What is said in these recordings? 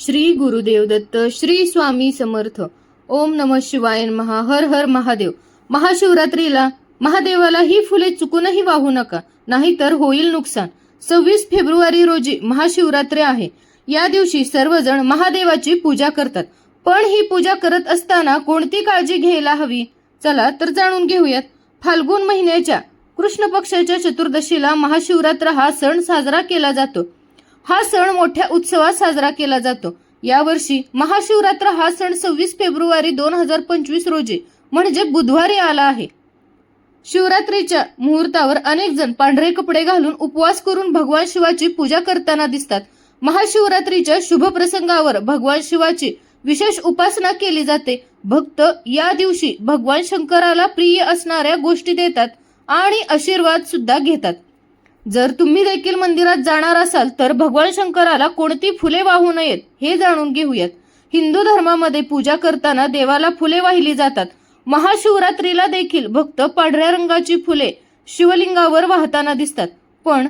श्री गुरुदेव दत्त श्री स्वामी समर्थ. ओम नम शिवाय महा हर हर महादेव. महाशिवरात्रीला महादेवाला ही फुले चुकूनही वाहू नका नाहीतर होईल नुकसान. सव्वीस फेब्रुवारी रोजी महाशिवरात्री आहे. या दिवशी सर्वजण महादेवाची पूजा करतात. पण ही पूजा करत असताना कोणती काळजी घ्यायला हवी? चला तर जाणून घेऊयात. फाल्गुन महिन्याच्या कृष्ण पक्षाच्या चतुर्दशीला महाशिवरात्र हा सण साजरा केला जातो. हा सण मोठ्या उत्सवात साजरा केला जातो. यावर्षी महाशिवरात्र हा सण सव्वीस फेब्रुवारी दोन हजार पंचवीस रोजी म्हणजे बुधवारी आला आहे. शिवरात्रीच्या मुहूर्तावर अनेक जण पांढरे कपडे घालून उपवास करून भगवान शिवाची पूजा करताना दिसतात. महाशिवरात्रीच्या शुभ प्रसंगावर भगवान शिवाची विशेष उपासना केली जाते. भक्त या दिवशी भगवान शंकराला प्रिय असणाऱ्या गोष्टी देतात आणि आशीर्वाद सुद्धा घेतात. जर तुम्ही देखील मंदिरात जाणार असाल तर भगवान शंकराला कोणती फुले वाहू नयेत हे जाणून घेऊयात. हिंदू धर्मामध्ये पूजा करताना देवाला फुले वाहिली जातात. महाशिवरात्रीला देखील भक्त पांढऱ्या रंगाची फुले शिवलिंगावर वाहताना दिसतात. पण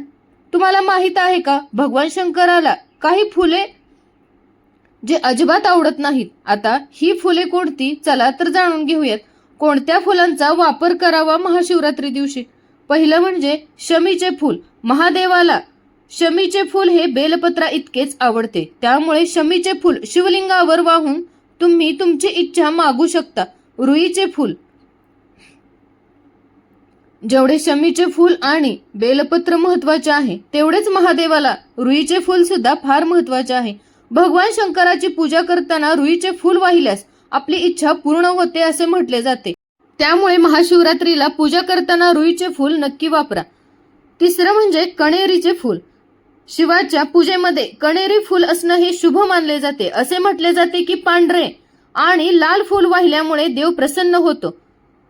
तुम्हाला माहीत आहे का भगवान शंकराला काही फुले जे अजिबात आवडत नाहीत? आता ही फुले कोणती? चला तर जाणून घेऊयात. कोणत्या फुलांचा वापर करावा महाशिवरात्री दिवशी? पहिलं म्हणजे शमीचे फूल. महादेवाला शमीचे फूल हे बेलपत्रा इतकेच आवडते. त्यामुळे शमीचे फूल शिवलिंगावर वाहून तुम्ही तुमची इच्छा मागू शकता. रुईचे फूल. जेवढे शमीचे फूल आणि बेलपत्र महत्त्वाचे आहे तेवढेच महादेवाला रुईचे फूल सुद्धा फार महत्त्वाचे आहे. भगवान शंकराची पूजा करताना रुईचे फूल वाहिल्यास आपली इच्छा पूर्ण होते असे म्हटले जाते. त्यामुळे महाशिवरात्रीला पूजा करताना रुईचे फूल नक्की वापरा. तिसरं म्हणजे कणेरीचे फूल. शिवाच्या पूजेमध्ये कणेरी फूल असणं हे शुभ मानले जाते. असे म्हटले जाते की पांढरे आणि लाल फूल वाहिल्यामुळे देव प्रसन्न होतो.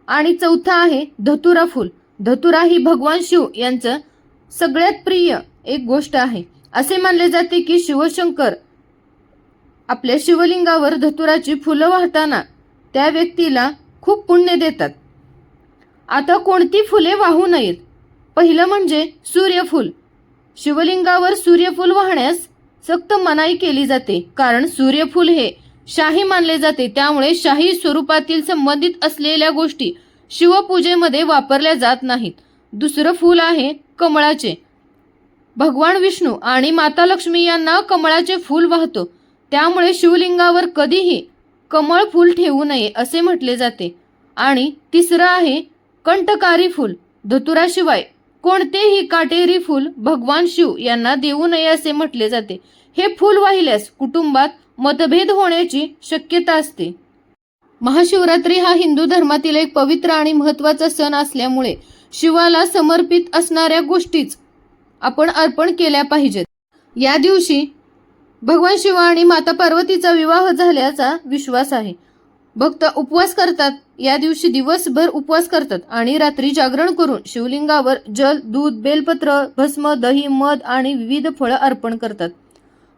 आणि चौथा आहे धतुरा फूल. धतुरा ही भगवान शिव यांचं सगळ्यात प्रिय एक गोष्ट आहे. असे मानले जाते की शिवशंकर आपल्या शिवलिंगावर धतुराची फुलं वाहताना त्या व्यक्तीला खूप पुण्य देतात. आता कोणती फुले वाहू नयेत? पहिलं म्हणजे सूर्यफूल. शिवलिंगावर सूर्यफूल वाहण्यास सक्त मनाई केली जाते कारण सूर्यफूल हे शाही मानले जाते. त्यामुळे शाही स्वरूपातील संबंधित असलेल्या गोष्टी शिवपूजेमध्ये वापरल्या जात नाहीत. दुसरं फूल आहे कमळाचे. भगवान विष्णू आणि माता लक्ष्मी यांना कमळाचे फूल वाहतो. त्यामुळे शिवलिंगावर कधीही कमळ फूल ठेवू नये असे म्हटले जाते. आणि तिसरं आहे कंटकारी फूल धतुराशिवाय कोणतेही काटेरी फूल भगवान शिव यांना देऊ नये असे म्हटले जाते. हे फूल वाहिल्यास कुटुंबात मतभेद होण्याची शक्यता असते. महाशिवरात्री हा हिंदू धर्मातील एक पवित्र आणि महत्त्वाचा सण असल्यामुळे शिवाला समर्पित असणाऱ्या गोष्टीच आपण अर्पण केल्या पाहिजेत. या दिवशी भगवान शिव आणि माता पार्वतीचा विवाह झाल्याचा विश्वास आहे. भक्त उपवास करतात या दिवशी दिवसभर उपवास करतात आणि रात्री जागरण करून शिवलिंगावर जल दूध बेलपत्र भस्म दही मध आणि विविध फळं अर्पण करतात.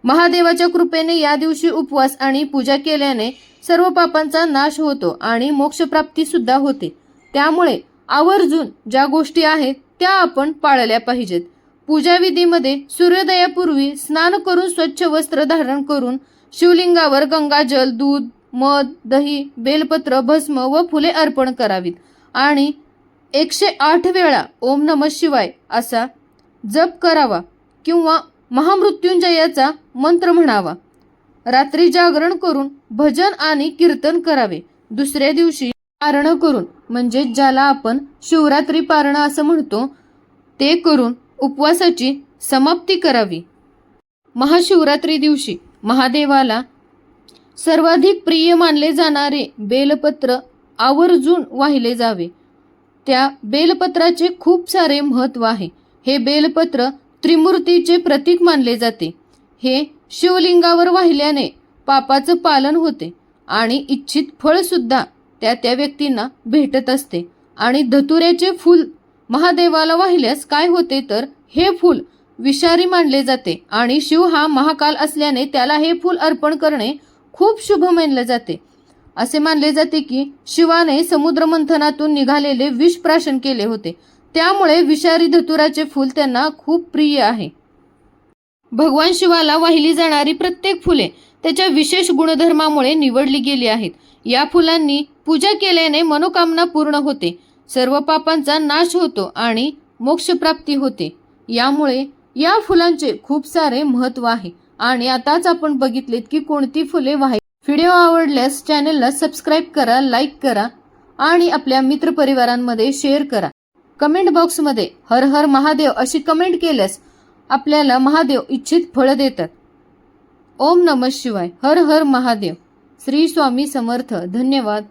महादेवाच्या कृपेने या दिवशी उपवास आणि पूजा केल्याने सर्व पापांचा नाश होतो आणि मोक्षप्राप्ती सुद्धा होते. त्यामुळे आवर्जून ज्या गोष्टी आहेत त्या आपण पाळल्या पाहिजेत. पूजाविधीमध्ये सूर्योदयापूर्वी स्नान करून स्वच्छ वस्त्र धारण करून शिवलिंगावर गंगाजल दूध मध दही बेलपत्र भस्म व फुले अर्पण करावीत. आणि एकशे आठ वेळा ओम नम शिवाय असा जप करावा किंवा महामृत्युंजयाचा मंत्र म्हणावा. रात्री जागरण करून भजन आणि कीर्तन करावे. दुसऱ्या दिवशी पारणं करून म्हणजे ज्याला आपण शिवरात्री पारणं असं म्हणतो ते करून उपवासाची समाप्ती करावी. महाशिवरात्री दिवशी महादेवाला सर्वाधिक प्रिय मानले जाणारे बेलपत्र आवर्जून वाहिले जावे. त्या बेलपत्राचे खूप सारे महत्त्व आहे. हे बेलपत्र त्रिमूर्तीचे प्रतीक मानले जाते. हे शिवलिंगावर वाहिल्याने पापाचं पालन होते आणि इच्छित फळसुद्धा त्या त्या व्यक्तींना भेटत असते आणि धतुऱ्याचे फूल महादेवाला वाहिल्यास काय होते तर हे फूल विषारी मानले जाते आणि शिव हा महाकाल असल्याने त्याला हे फूल अर्पण करणे खूप शुभ मानले जाते. असे मानले जाते की शिवाने समुद्र मंथनातून निघालेले विष प्राशन केले होते. त्यामुळे विषारी धतुराचे फूल त्यांना खूप प्रिय आहे. भगवान शिवाला वाहिली जाणारी प्रत्येक फुले त्याच्या विशेष गुणधर्मामुळे निवडली गेली आहेत. या फुलांनी पूजा केल्याने मनोकामना पूर्ण होते. सर्व पापांचा नाश होतो आणि मोक्षप्राप्ती होते. यामुळे या फुलांचे खूप सारे महत्त्व आहे. आणि आताच आपण बघितलेत की कोणती फुले वाहे व्हिडिओ आवडल्यास चॅनलला सबस्क्राईब करा लाईक करा आणि आपल्या मित्रपरिवारांमध्ये शेअर करा. कमेंट बॉक्समध्ये हर हर महादेव अशी कमेंट केल्यास आपल्याला महादेव इच्छित फळं देतात. ओम नम शिवाय. हर हर महादेव. श्री स्वामी समर्थ. धन्यवाद.